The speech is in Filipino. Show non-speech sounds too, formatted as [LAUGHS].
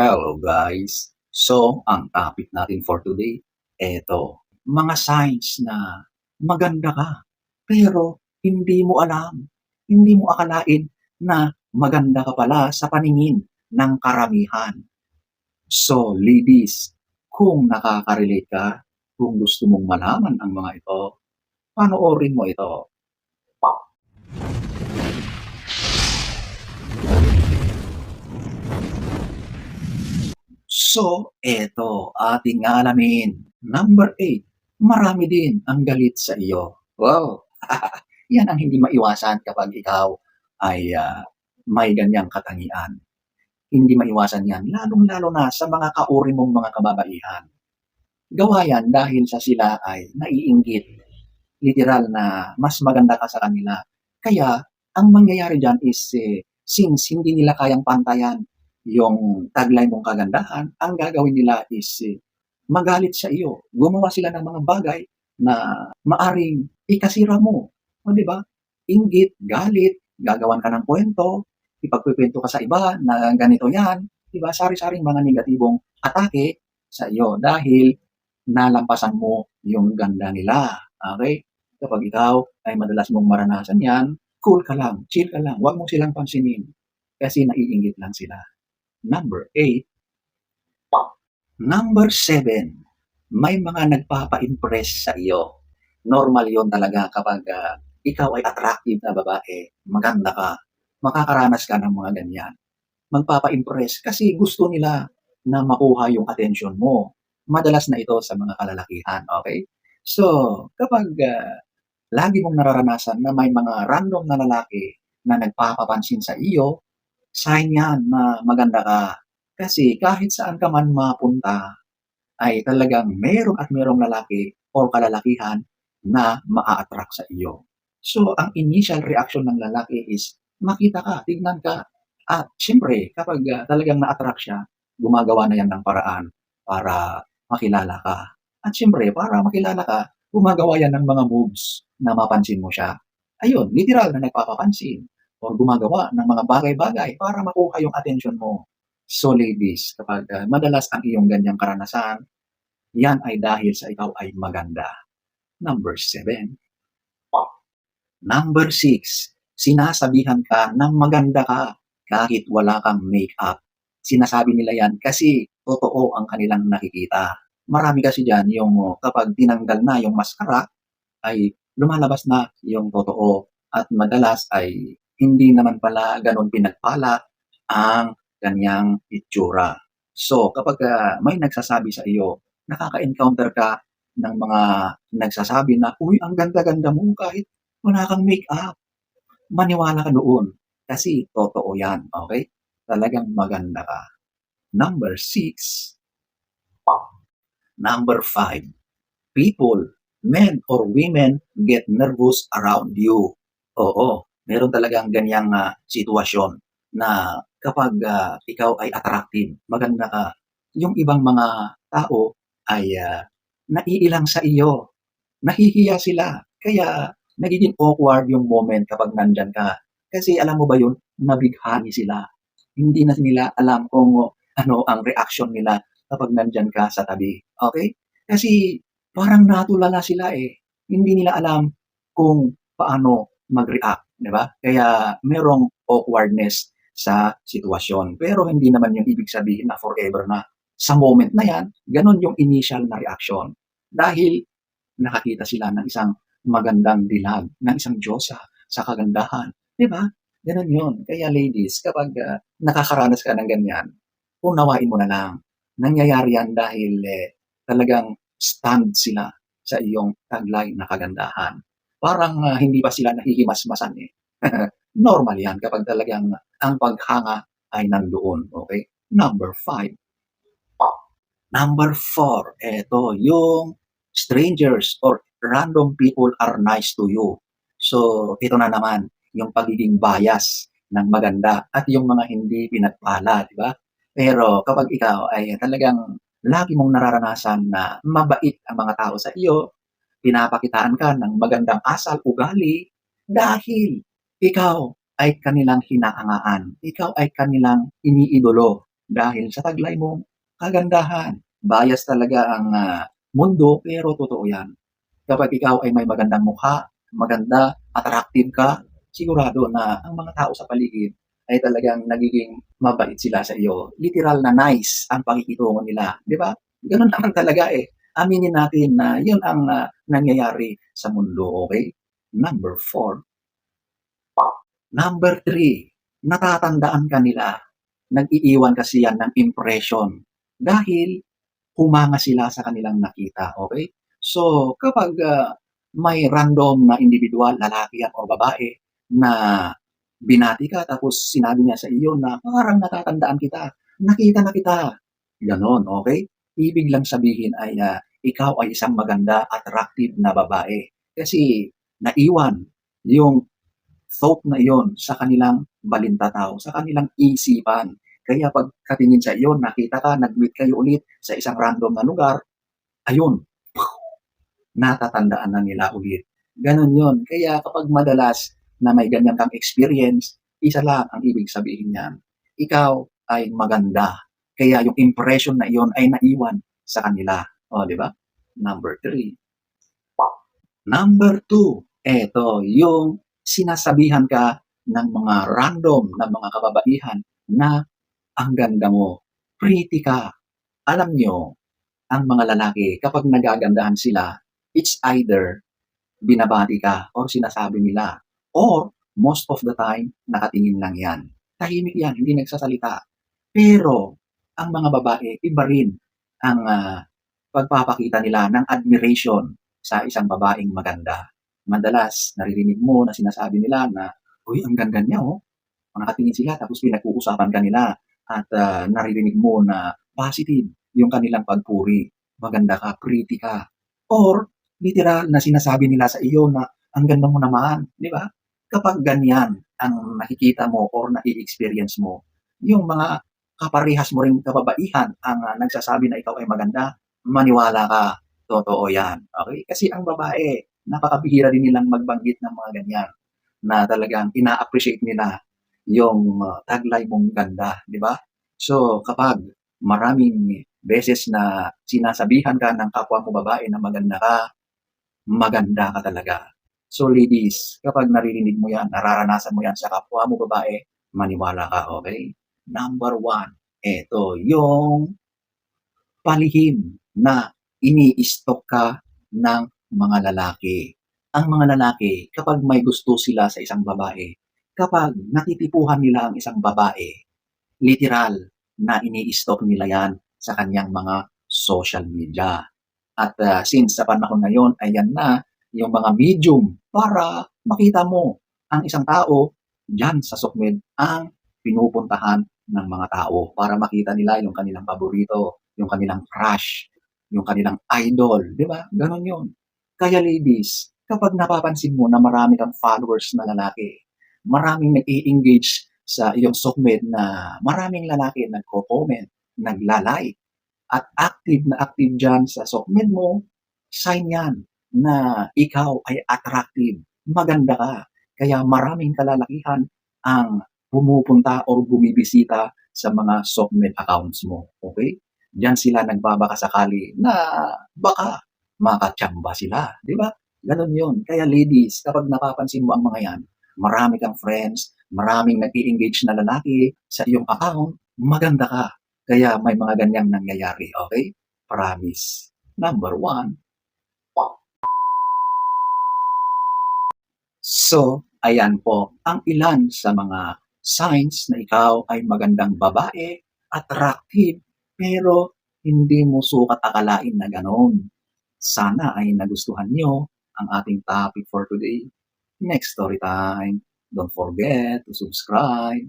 Hello guys! So, ang topic natin for today, eto, mga signs na maganda ka, pero hindi mo alam, hindi mo akalain na maganda ka pala sa paningin ng karamihan. So, ladies, kung nakaka-relate ka, kung gusto mong malaman ang mga ito, panoorin mo ito. So, eto, ating alamin. Number 8, marami din ang galit sa iyo. Wow! [LAUGHS] Yan ang hindi maiwasan kapag ikaw ay ah, may ganyang katangian. Hindi maiwasan yan, lalong-lalo na sa mga kauri mong mga kababaihan. Gawa yan dahil sa sila ay naiinggit. Literal na mas maganda ka sa kanila. Kaya, ang mangyayari dyan is, eh, since hindi nila kayang pantayan yung taglay mong kagandahan, ang gagawin nila is eh, magalit sa iyo. Gumawa sila ng mga bagay na maaring ikasira mo. O, di ba? Inggit, galit, gagawan ka ng kwento, ipagpikwento ka sa iba na ganito yan. Di ba? Sari-saring mga negatibong atake sa iyo dahil nalampasan mo yung ganda nila. Okay? Kapag ikaw ay madalas mong maranasan yan, cool ka lang, chill ka lang, huwag mo silang pansinin kasi naiinggit lang sila. Number 8. Number 7. May mga nagpapa-impress sa iyo. Normal yon talaga kapag ah, ikaw ay attractive na babae, maganda ka, makakaranas ka ng mga ganyan. Magpapa-impress kasi gusto nila na makuha yung attention mo. Madalas na ito sa mga kalalakihan, okay? So, kapag ah, lagi mong nararanasan na may mga random na lalaki na nagpapapansin sa iyo, sign yan na maganda ka. Kasi kahit saan ka man mapunta, ay talagang meron at merong lalaki o kalalakihan na maa-attract sa iyo. So, ang initial reaction ng lalaki is makita ka, tignan ka. At syempre, kapag ah, talagang na-attract siya, gumagawa na yan ng paraan para makilala ka. At syempre, para makilala ka, gumagawa yan ng mga moves na mapansin mo siya. Ayun, literal na nagpapapansin or gumagawa ng mga bagay-bagay para makuha yung attention mo. So ladies, kapag ah, madalas ang iyong ganyang karanasan, yan ay dahil sa ikaw ay maganda. Number 7. Number 6. Sinasabihan ka na maganda ka kahit wala kang makeup. Sinasabi nila yan kasi totoo ang kanilang nakikita. Marami kasi dyan yung oh, kapag tinanggal na yung maskara, ay lumalabas na yung totoo. At madalas ay hindi naman pala ganun pinagpala ang kanyang itsura. So, kapag ah, may nagsasabi sa iyo, nakaka-encounter ka ng mga nagsasabi na, uy, ang ganda-ganda mo kahit wala kang make-up. Maniwala ka doon. Kasi totoo yan, okay? Talagang maganda ka. Number six. Number five. People, men or women, get nervous around you. Oo, meron talagang ganyang ah, sitwasyon na kapag ah, ikaw ay attractive, maganda ka, yung ibang mga tao ay ah, naiilang sa iyo. Nahihiya sila. Kaya nagiging awkward yung moment kapag nandyan ka. Kasi alam mo ba yun, nabighani sila. Hindi na nila alam kung ano ang reaction nila kapag nandyan ka sa tabi. Okay? Kasi parang natulala sila eh. Hindi nila alam kung paano mag-react. Di ba? Kaya merong awkwardness sa sitwasyon. Pero hindi naman yung ibig sabihin na forever na sa moment na yan, ganun yung initial na reaction. Dahil nakakita sila ng isang magandang dilag, ng isang Diyosa sa kagandahan. Di ba? Ganun yun. Kaya ladies, kapag ah, nakakaranas ka ng ganyan, unawain mo na lang. Nangyayari yan dahil eh, talagang stand sila sa iyong taglay na kagandahan. Parang ah, hindi pa sila nahihimas-masan eh. [LAUGHS] Normal yan kapag talagang ang paghanga ay nandoon. Okay? Number five. Number four, eto, yung strangers or random people are nice to you. So, ito na naman, yung pagiging bias ng maganda at yung mga hindi pinagpala, di ba? Pero kapag ikaw ay talagang lagi mong nararanasan na mabait ang mga tao sa iyo, pinapakitaan ka ng magandang asal, ugali, dahil ikaw ay kanilang hinaangaan. Ikaw ay kanilang iniidolo. dahil sa taglay mong kagandahan. Bias talaga ang ah, mundo pero totoo yan. Kapag ikaw ay may magandang mukha, maganda, attractive ka, sigurado na ang mga tao sa paligid ay talagang nagiging mabait sila sa iyo. Literal na nice ang pakikitungo nila. Di ba? Ganun naman talaga eh. Aminin natin na yun ang ah, nangyayari sa mundo, okay? Number four. Number three, natatandaan ka nila. Nag-iiwan kasi yan ng impression dahil humanga sila sa kanilang nakita, okay? So, kapag ah, may random na individual, lalaki yan o babae, na binati ka tapos sinabi niya sa iyo na parang natatandaan kita, nakita na kita. Ganon, okay? Ibig lang sabihin ay ah, ikaw ay isang maganda, attractive na babae. Kasi naiwan yung thought na iyon sa kanilang balintataw, sa kanilang isipan. Kaya pagkatingin sa iyo, nakita ka, nag-meet kayo ulit sa isang random na lugar, ayun, natatandaan na nila ulit. Ganon yon. Kaya kapag madalas na may ganyan kang experience, isa lang ang ibig sabihin niyan. Ikaw ay maganda. Kaya yung impression na iyon ay naiwan sa kanila. O, di ba? Number three. Number two, eto, yung sinasabihan ka ng mga random na mga kababaihan na ang ganda mo, pretty ka. Alam nyo, ang mga lalaki, kapag nagagandahan sila, it's either binabati ka or sinasabi nila. Or, most of the time, nakatingin lang yan. Tahimik yan, hindi nagsasalita. Pero, ang mga babae, iba rin ang ah, pagpapakita nila ng admiration sa isang babaeng maganda. Madalas, naririnig mo na sinasabi nila na, uy, ang ganda niya, oh. Nakatingin sila, tapos pinag-uusapan ka nila at ah, naririnig mo na positive yung kanilang pagpuri. Maganda ka, pretty ka. Or, literal na sinasabi nila sa iyo na ang ganda mo naman, di ba? Kapag ganyan ang nakikita mo or nai-experience mo, yung mga kaparehas mo rin kababaihan ang ah, nagsasabi na ikaw ay maganda, maniwala ka, totoo yan. Okay? Kasi ang babae, napakabihira din nilang magbanggit ng mga ganyan na talagang ina-appreciate nila yung uh, taglay mong ganda, di ba? So, kapag maraming beses na sinasabihan ka ng kapwa mo babae na maganda ka, maganda ka talaga. So, ladies, kapag naririnig mo yan, nararanasan mo yan sa kapwa mo babae, maniwala ka, okay? Number one, eto, yung palihim na ini-stalk ka ng mga lalaki. Ang mga lalaki, kapag may gusto sila sa isang babae, kapag natitipuhan nila ang isang babae, literal na ini-stalk nila yan sa kanyang mga social media. At ah, since sa panahon ngayon, ayan na yung mga medium para makita mo ang isang tao dyan sa Sokmed ang pinupuntahan ng mga tao para makita nila yung kanilang paborito, yung kanilang crush, yung kanilang idol, di ba? Ganon yun. Kaya ladies, kapag napapansin mo na marami kang followers na lalaki, maraming nag-i-engage sa iyong Sokmed na maraming lalaki nagko-comment, nagla-like, at active na active dyan sa Sokmed mo, sign yan na ikaw ay attractive, maganda ka. Kaya maraming kalalakihan ang pumupunta or bumibisita sa mga Sokmed accounts mo. Okay? Diyan sila nagbabaka sakali na baka makatsamba sila. Di ba? Ganon yun. Kaya ladies, kapag napapansin mo ang mga yan, marami kang friends, maraming nag-i-engage na lalaki sa iyong account, maganda ka. Kaya may mga ganyang nangyayari. Okay? Promise. Number one. So, ayan po ang ilan sa mga signs na ikaw ay magandang babae, attractive, pero hindi mo sukat akalain na ganon. Sana ay nagustuhan nyo ang ating topic for today. Next story time. Don't forget to subscribe,